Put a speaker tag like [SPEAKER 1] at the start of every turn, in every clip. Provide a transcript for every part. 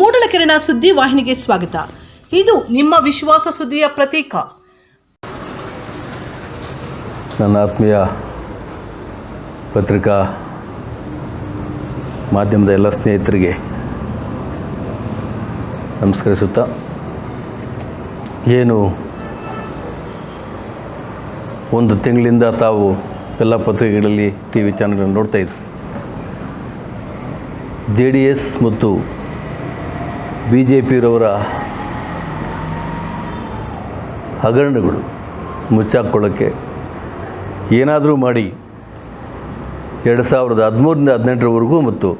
[SPEAKER 1] ಮೂಡಲಕೆರೆನ ಸುದ್ದಿ ವಾಹಿನಿಗೆ ಸ್ವಾಗತ. ಇದು ನಿಮ್ಮ ವಿಶ್ವಾಸ ಸುದ್ದಿಯ ಪ್ರತೀಕ.
[SPEAKER 2] ನನ್ನ ಆತ್ಮೀಯ ಪತ್ರಿಕಾ ಮಾಧ್ಯಮದ ಎಲ್ಲ ಸ್ನೇಹಿತರಿಗೆ ನಮಸ್ಕರಿಸುತ್ತಾ, ಏನು ಒಂದು ತಿಂಗಳಿಂದ ತಾವು ಎಲ್ಲ ಪತ್ರಿಕೆಗಳಲ್ಲಿ ಟಿ ವಿ ಚಾನಲ್ಗಳನ್ನು ನೋಡ್ತಾಯಿದ್ರು ಜೆ ಡಿ ಎಸ್ ಮತ್ತು ಬಿ ಜೆ ಪಿರವರ ಹಗರಣಗಳು ಮುಚ್ಚಾಕ್ಕೊಳ್ಳೋಕ್ಕೆ ಏನಾದರೂ ಮಾಡಿ ಎರಡು ಸಾವಿರದ ಹದಿಮೂರರಿಂದ ಹದಿನೆಂಟರವರೆಗೂ ಮತ್ತು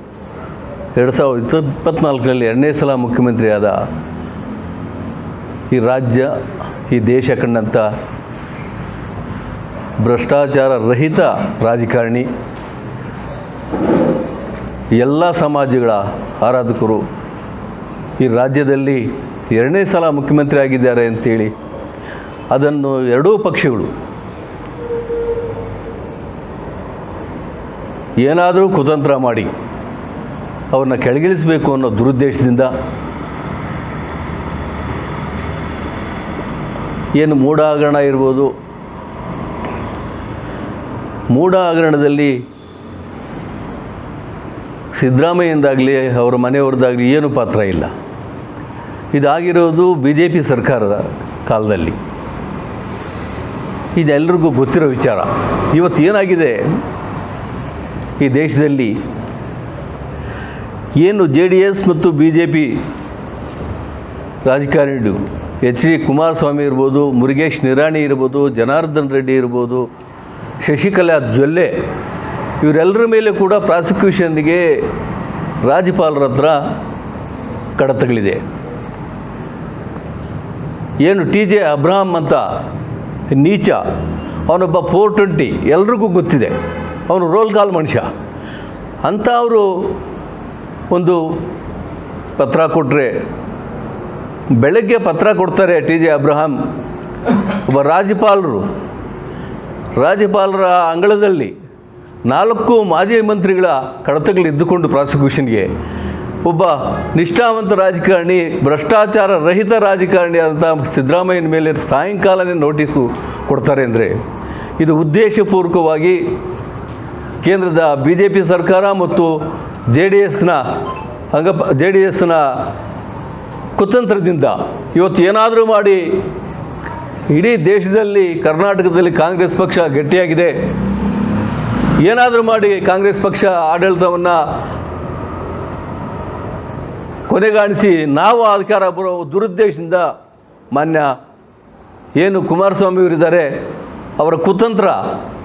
[SPEAKER 2] ಎರಡು ಸಾವಿರದ ಇಪ್ಪತ್ತ್ನಾಲ್ಕರಲ್ಲಿ ಎರಡನೇ ಸಲ ಮುಖ್ಯಮಂತ್ರಿಯಾದ ಈ ರಾಜ್ಯ, ಈ ದೇಶ ಕಂಡಂಥ ಭ್ರಷ್ಟಾಚಾರ ರಹಿತ ರಾಜಕಾರಣಿ, ಎಲ್ಲ ಸಮಾಜಗಳ ಆರಾಧಕರು ಈ ರಾಜ್ಯದಲ್ಲಿ ಎರಡನೇ ಸಲ ಮುಖ್ಯಮಂತ್ರಿ ಆಗಿದ್ದಾರೆ ಅಂತೇಳಿ ಅದನ್ನು ಎರಡೂ ಪಕ್ಷಗಳು ಏನಾದರೂ ಕುತಂತ್ರ ಮಾಡಿ ಅವ್ರನ್ನ ಕೆಳಗಿಳಿಸಬೇಕು ಅನ್ನೋ ದುರುದ್ದೇಶದಿಂದ ಏನು ಮೂಢ ಹಗರಣ ಇರ್ಬೋದು ಮೂಢ ಹಗರಣದಲ್ಲಿ ಸಿದ್ದರಾಮಯ್ಯಂದಾಗಲಿ, ಅವರ ಮನೆಯವ್ರದ್ದಾಗಲಿ ಏನು ಪಾತ್ರ ಇಲ್ಲ. ಇದಾಗಿರೋದು ಬಿ ಜೆ ಪಿ ಸರ್ಕಾರದ ಕಾಲದಲ್ಲಿ. ಇದೆಲ್ಲರಿಗೂ ಗೊತ್ತಿರೋ ವಿಚಾರ. ಇವತ್ತು ಏನಾಗಿದೆ? ಈ ದೇಶದಲ್ಲಿ ಏನು ಜೆ ಡಿ ಎಸ್ ಮತ್ತು ಬಿ ಜೆ ಪಿ ರಾಜಕಾರಣಿಗಳು? ಎಚ್ ಡಿ ಕುಮಾರಸ್ವಾಮಿ ಇರ್ಬೋದು, ಮುರುಗೇಶ್ ನಿರಾಣಿ ಇರ್ಬೋದು, ಜನಾರ್ದನ್ ರೆಡ್ಡಿ ಇರ್ಬೋದು, ಶಶಿಕಲಾ ಜೊಲ್ಲೆ ಇವರೆಲ್ಲರ ಮೇಲೆ ಕೂಡ ಪ್ರಾಸಿಕ್ಯೂಷನ್ಗೆ ರಾಜ್ಯಪಾಲರ ಹತ್ರ ಕಡತಗಳಿದೆ. ಏನು ಟಿ ಜೆ ಅಬ್ರಹಾಂ ಅಂತ ನೀಚ, ಅವನೊಬ್ಬ ಫೋರ್ ಟ್ವೆಂಟಿ ಎಲ್ರಿಗೂ ಗೊತ್ತಿದೆ. ಅವನು ರೋಲ್ ಕಾಲ್ ಮನುಷ್ಯ. ಅಂತ ಅವರು ಒಂದು ಪತ್ರ ಕೊಟ್ಟರೆ ಬೆಳಗ್ಗೆ ಪತ್ರ ಕೊಡ್ತಾರೆ ಟಿ ಜೆ ಅಬ್ರಹಾಂ. ಒಬ್ಬ ರಾಜ್ಯಪಾಲರು. ರಾಜ್ಯಪಾಲರ ಅಂಗಳದಲ್ಲಿ ನಾಲ್ಕು ಮಾಜಿ ಮಂತ್ರಿಗಳ ಕಡತಗಳು ಇದ್ದುಕೊಂಡು ಪ್ರಾಸಿಕ್ಯೂಷನ್ಗೆ ಒಬ್ಬ ನಿಷ್ಠಾವಂತ ರಾಜಕಾರಣಿ, ಭ್ರಷ್ಟಾಚಾರ ರಹಿತ ರಾಜಕಾರಣಿ ಅಂತ ಸಿದ್ದರಾಮಯ್ಯನ ಮೇಲೆ ಸಾಯಂಕಾಲನೇ ನೋಟಿಸು ಕೊಡ್ತಾರೆ ಅಂದರೆ ಇದು ಉದ್ದೇಶಪೂರ್ವಕವಾಗಿ ಕೇಂದ್ರದ ಬಿ ಜೆ ಪಿ ಸರ್ಕಾರ ಮತ್ತು ಜೆ ಡಿ ಎಸ್ನ ಅಂಗ ಜೆ ಡಿ ಎಸ್ನ ಕುತಂತ್ರದಿಂದ ಇವತ್ತು ಏನಾದರೂ ಮಾಡಿ ಇಡೀ ದೇಶದಲ್ಲಿ ಕರ್ನಾಟಕದಲ್ಲಿ ಕಾಂಗ್ರೆಸ್ ಪಕ್ಷ ಗಟ್ಟಿಯಾಗಿದೆ. ಏನಾದರೂ ಮಾಡಿ ಕಾಂಗ್ರೆಸ್ ಪಕ್ಷ ಆಡಳಿತವನ್ನು ಕೊನೆಗಾಣಿಸಿ ನಾವು ಅಧಿಕಾರ ಬರೋ ದುರುದ್ದೇಶದಿಂದ ಮಾನ್ಯ ಏನು ಕುಮಾರಸ್ವಾಮಿ ಅವರಿದ್ದಾರೆ, ಅವರ ಕುತಂತ್ರ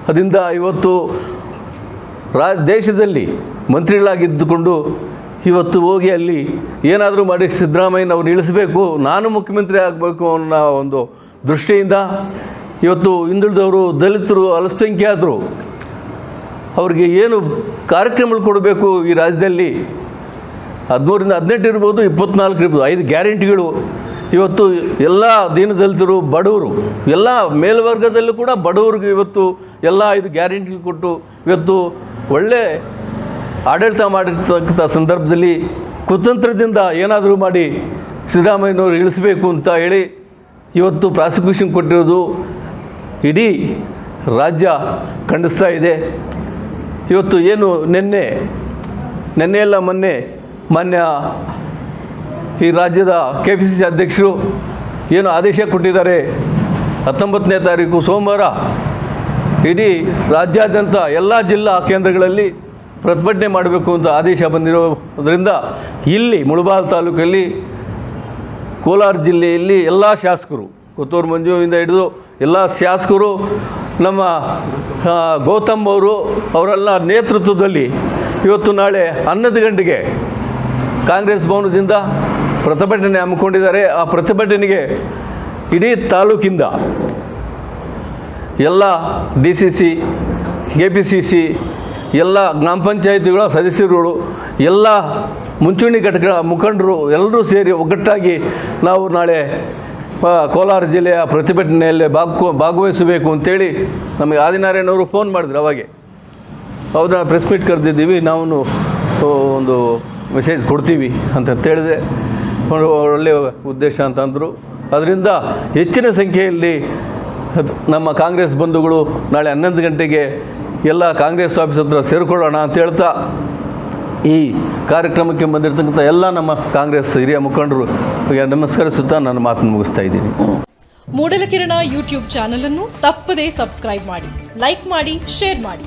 [SPEAKER 2] ಅದರಿಂದ ಇವತ್ತು ರಾ, ದೇಶದಲ್ಲಿ ಮಂತ್ರಿಗಳಾಗಿದ್ದುಕೊಂಡು ಇವತ್ತು ಹೋಗಿ ಅಲ್ಲಿ ಏನಾದರೂ ಮಾಡಿ ಸಿದ್ದರಾಮಯ್ಯನವ್ರು ಇಳಿಸಬೇಕು ನಾನು ಮುಖ್ಯಮಂತ್ರಿ ಆಗಬೇಕು ಅನ್ನೋ ಒಂದು ದೃಷ್ಟಿಯಿಂದ ಇವತ್ತು ಹಿಂದುಳಿದವರು ದಲಿತರು, ಅಲ್ಪಸಂಖ್ಯಾತರು, ಅವ್ರಿಗೆ ಏನು ಕಾರ್ಯಕ್ರಮಗಳು ಕೊಡಬೇಕು ಈ ರಾಜ್ಯದಲ್ಲಿ ಹದಿಮೂರಿಂದ ಹದಿನೆಂಟು ಇರ್ಬೋದು, ಇಪ್ಪತ್ನಾಲ್ಕು ಇರ್ಬೋದು, ಐದು ಗ್ಯಾರಂಟಿಗಳು. ಇವತ್ತು ಎಲ್ಲ ದೀನದಲಿತರು, ಬಡವರು, ಎಲ್ಲ ಮೇಲ್ವರ್ಗದಲ್ಲೂ ಕೂಡ ಬಡವ್ರಿಗೆ ಇವತ್ತು ಎಲ್ಲ ಐದು ಗ್ಯಾರಂಟಿ ಕೊಟ್ಟು ಇವತ್ತು ಒಳ್ಳೆ ಆಡಳಿತ ಮಾಡಿರ್ತಕ್ಕಂಥ ಸಂದರ್ಭದಲ್ಲಿ ಕುತಂತ್ರದಿಂದ ಏನಾದರೂ ಮಾಡಿ ಸಿದ್ದರಾಮಯ್ಯನವರು ಇಳಿಸಬೇಕು ಅಂತ ಹೇಳಿ ಇವತ್ತು ಪ್ರಾಸಿಕ್ಯೂಷನ್ ಕೊಟ್ಟಿರೋದು ಇಡೀ ರಾಜ್ಯ ಖಂಡಿಸ್ತಾ ಇದೆ. ಇವತ್ತು ಏನು ನಿನ್ನೆ ನಿನ್ನೆ ಎಲ್ಲ ಮೊನ್ನೆ ಮಾನ್ಯ ಈ ರಾಜ್ಯದ ಕೆ ಪಿ ಸಿ ಸಿ ಅಧ್ಯಕ್ಷರು ಏನು ಆದೇಶ ಕೊಟ್ಟಿದ್ದಾರೆ ಹತ್ತೊಂಬತ್ತನೇ ತಾರೀಕು ಸೋಮವಾರ ಇಡೀ ರಾಜ್ಯಾದ್ಯಂತ ಎಲ್ಲ ಜಿಲ್ಲಾ ಕೇಂದ್ರಗಳಲ್ಲಿ ಪ್ರತಿಭಟನೆ ಮಾಡಬೇಕು ಅಂತ ಆದೇಶ ಬಂದಿರೋದ್ರಿಂದ ಇಲ್ಲಿ ಮುಳಬಾಲ್ ತಾಲೂಕಲ್ಲಿ ಕೋಲಾರ ಜಿಲ್ಲೆಯಲ್ಲಿ ಎಲ್ಲ ಶಾಸಕರು, ಕೊತ್ತೂರು ಮಂಜುವಿಂದ ಹಿಡಿದು ಎಲ್ಲ ಶಾಸಕರು, ನಮ್ಮ ಗೌತಮ್ ಅವರು ಅವರೆಲ್ಲ ನೇತೃತ್ವದಲ್ಲಿ ಇವತ್ತು ನಾಳೆ ಹನ್ನೊಂದು ಗಂಟೆಗೆ ಕಾಂಗ್ರೆಸ್ ಭವನದಿಂದ ಪ್ರತಿಭಟನೆ ಹಮ್ಮಿಕೊಂಡಿದ್ದಾರೆ. ಆ ಪ್ರತಿಭಟನೆಗೆ ಇಡೀ ತಾಲೂಕಿಂದ ಎಲ್ಲ D C C K P C C ಎಲ್ಲ ಗ್ರಾಮ ಪಂಚಾಯತಿಗಳ ಸದಸ್ಯರುಗಳು, ಎಲ್ಲ ಮುಂಚೂಣಿ ಘಟಕಗಳ ಮುಖಂಡರು ಎಲ್ಲರೂ ಸೇರಿ ಒಗ್ಗಟ್ಟಾಗಿ ನಾವು ನಾಳೆ ಕೋಲಾರ ಜಿಲ್ಲೆಯ ಪ್ರತಿಭಟನೆಯಲ್ಲಿ ಭಾಗ ಭಾಗವಹಿಸಬೇಕು ಅಂತೇಳಿ ನಮಗೆ ಆದಿನಾರಾಯಣವರು ಫೋನ್ ಮಾಡಿದ್ರು ಅವಾಗೆ. ಹೌದಾ? ಪ್ರೆಸ್ ಮೀಟ್ ಕರೆದಿದ್ದೀವಿ. ನಾವು ಒಂದು ಮೆಸೇಜ್ ಕೊಡ್ತೀವಿ ಅಂತ ಹೇಳಿದೆ. ಒಳ್ಳೆಯ ಉದ್ದೇಶ ಅಂತಂದರು ಅದರಿಂದ ಹೆಚ್ಚಿನ ಸಂಖ್ಯೆಯಲ್ಲಿ ನಮ್ಮ ಕಾಂಗ್ರೆಸ್ ಬಂಧುಗಳು ನಾಳೆ ಹನ್ನೊಂದು ಗಂಟೆಗೆ ಎಲ್ಲ ಕಾಂಗ್ರೆಸ್ ಆಫೀಸ್ ಹತ್ರ ಸೇರಿಕೊಳ್ಳೋಣ ಅಂತ ಹೇಳ್ತಾ, ಈ ಕಾರ್ಯಕ್ರಮಕ್ಕೆ ಬಂದಿರತಕ್ಕಂಥ ಎಲ್ಲ ನಮ್ಮ ಕಾಂಗ್ರೆಸ್ ಹಿರಿಯ ಮುಖಂಡರು ನಮಸ್ಕರಿಸುತ್ತಾ ನನ್ನ ಮಾತನ್ನು ಮುಗಿಸ್ತಾ ಇದ್ದೀನಿ.
[SPEAKER 3] ಮೂಡಲಕಿರಣ ಯೂಟ್ಯೂಬ್ ಚಾನಲನ್ನು ತಪ್ಪದೇ ಸಬ್ಸ್ಕ್ರೈಬ್ ಮಾಡಿ, ಲೈಕ್ ಮಾಡಿ, ಶೇರ್ ಮಾಡಿ.